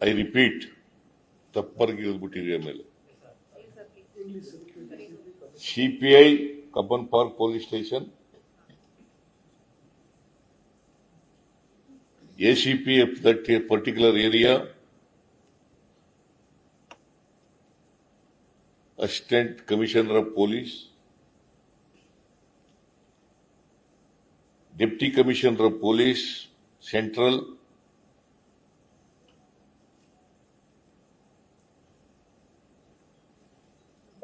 I repeat, Tappar ki Buteria Mela. CPI, Kaban Park Police Station. ACP of that particular area. Assistant Commissioner of Police. Deputy Commissioner of Police, Central.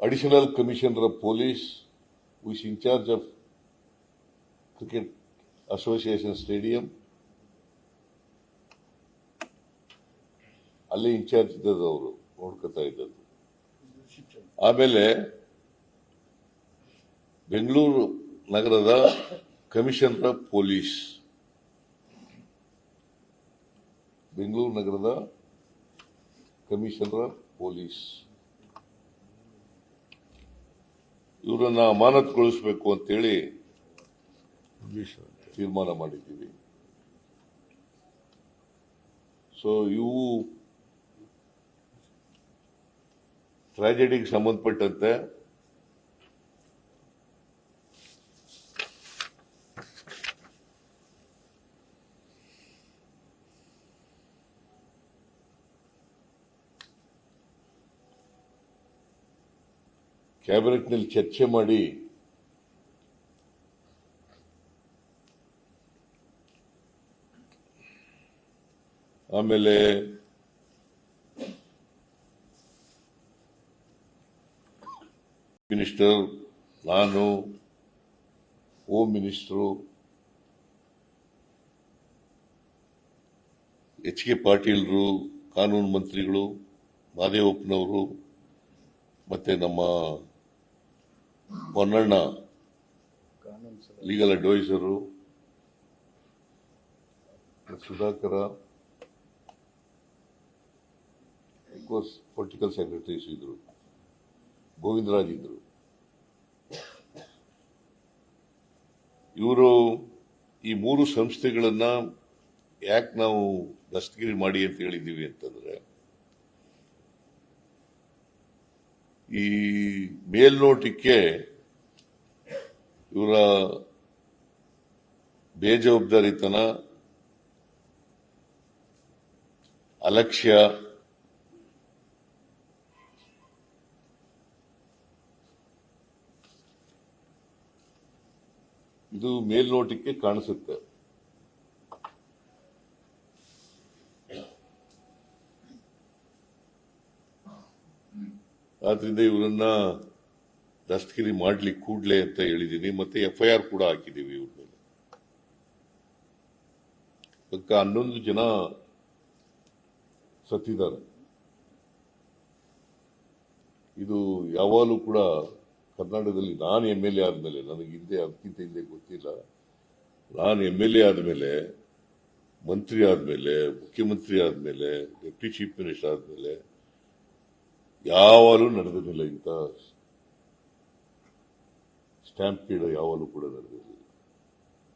Additional commissioner of police is in charge of cricket association stadium ಅಲ್ಲಿ in charge ಇದ್ದದ್ದು ಅವರು, ನೋಡ್ಕೊತಾ ಇದ್ದದ್ದು. ಆಮೇಲೆ ಬೆಂಗಳೂರು ನಗರದ commissioner of police Bengaluru ನಗರದ commissioner of police ಇವರನ್ನ ಅಂತ ಅಂತೇಳಿ ತೀರ್ಮಾನ ಮಾಡಿದ್ದೀವಿ. ಸೊ ಇವು ಟ್ರಾಜೆಡಿಗೆ ಸಂಬಂಧಪಟ್ಟಂತೆ ಕ್ಯಾಬಿನೆಟ್ನಲ್ಲಿ ಚರ್ಚೆ ಮಾಡಿ ಆಮೇಲೆ ಮಿನಿಸ್ಟರ್, ನಾನು, ಹೋಮ್ ಮಿನಿಸ್ಟರು, ಎಚ್ ಕೆ ಪಾಟೀಲ್ರು, ಕಾನೂನು ಮಂತ್ರಿಗಳು, ಮಾದೇವಪ್ಪನವರು, ಮತ್ತೆ ನಮ್ಮ ಹೊನ್ನಣ್ಣ ಲೀಗಲ್ ಅಡ್ವೈಸರು ಸುಧಾಕರ ಕೋರ್ಸ್ ಪೊಲಿಟಿಕಲ್ ಸೆಕ್ರೆಟರೀಸ್ ಇದ್ರು, ಗೋವಿಂದರಾಜ್ ಇದ್ರು. ಇವರು ಈ ಮೂರು ಸಂಸ್ಥೆಗಳನ್ನ ಯಾಕೆ ನಾವು ದಸ್ತಗಿರಿ ಮಾಡಿ ಅಂತ ಹೇಳಿದ್ದೀವಿ ಅಂತಂದ್ರೆ ಈ ಮೇಲ್ನೋಟಕ್ಕೆ ಇವರ ಬೇಜವಾಬ್ದಾರಿತನ ಅಲಕ್ಷ್ಯ ಇದು ಮೇಲ್ನೋಟಕ್ಕೆ ಕಾಣಿಸುತ್ತೆ. ಆದ್ರಿಂದ ಇವರನ್ನ ದಸ್ತಗಿರಿ ಮಾಡ್ಲಿಕ್ಕೆ ಕೂಡ್ಲೆ ಅಂತ ಹೇಳಿದೀನಿ ಮತ್ತೆ ಎಫ್ಐಆರ್ ಕೂಡ ಹಾಕಿದೀವಿ ಇವ್ರ ಮೇಲೆ. ಪಕ್ಕ ಹನ್ನೊಂದು ಜನ ಸತ್ತಿದ್ದಾರೆ. ಇದು ಯಾವಾಗಲೂ ಕೂಡ ಕರ್ನಾಟಕದಲ್ಲಿ ನಾನು ಎಂ ಎಲ್ ಎ ಆದ್ಮೇಲೆ, ನನಗೆ ಹಿಂದೆ, ಅದಕ್ಕಿಂತ ಹಿಂದೆ ಗೊತ್ತಿಲ್ಲ. ನಾನು ಎಂ ಎಲ್ ಎ ಆದ್ಮೇಲೆ, ಮಂತ್ರಿ ಆದ್ಮೇಲೆ, ಮುಖ್ಯಮಂತ್ರಿ ಆದ್ಮೇಲೆ ಡೆಪ್ಟಿ ಚೀಫ್ ಮಿನಿಸ್ಟರ್ ಆದ್ಮೇಲೆ ಯಾವಾಗಲೂ ನಡೆದಿರಲಿಲ್ಲ ಇಂಥ ಸ್ಟ್ಯಾಂಪ್ ಯಾವಾಗಲೂ ಕೂಡ ನಡೆದಿರಲಿಲ್ಲ.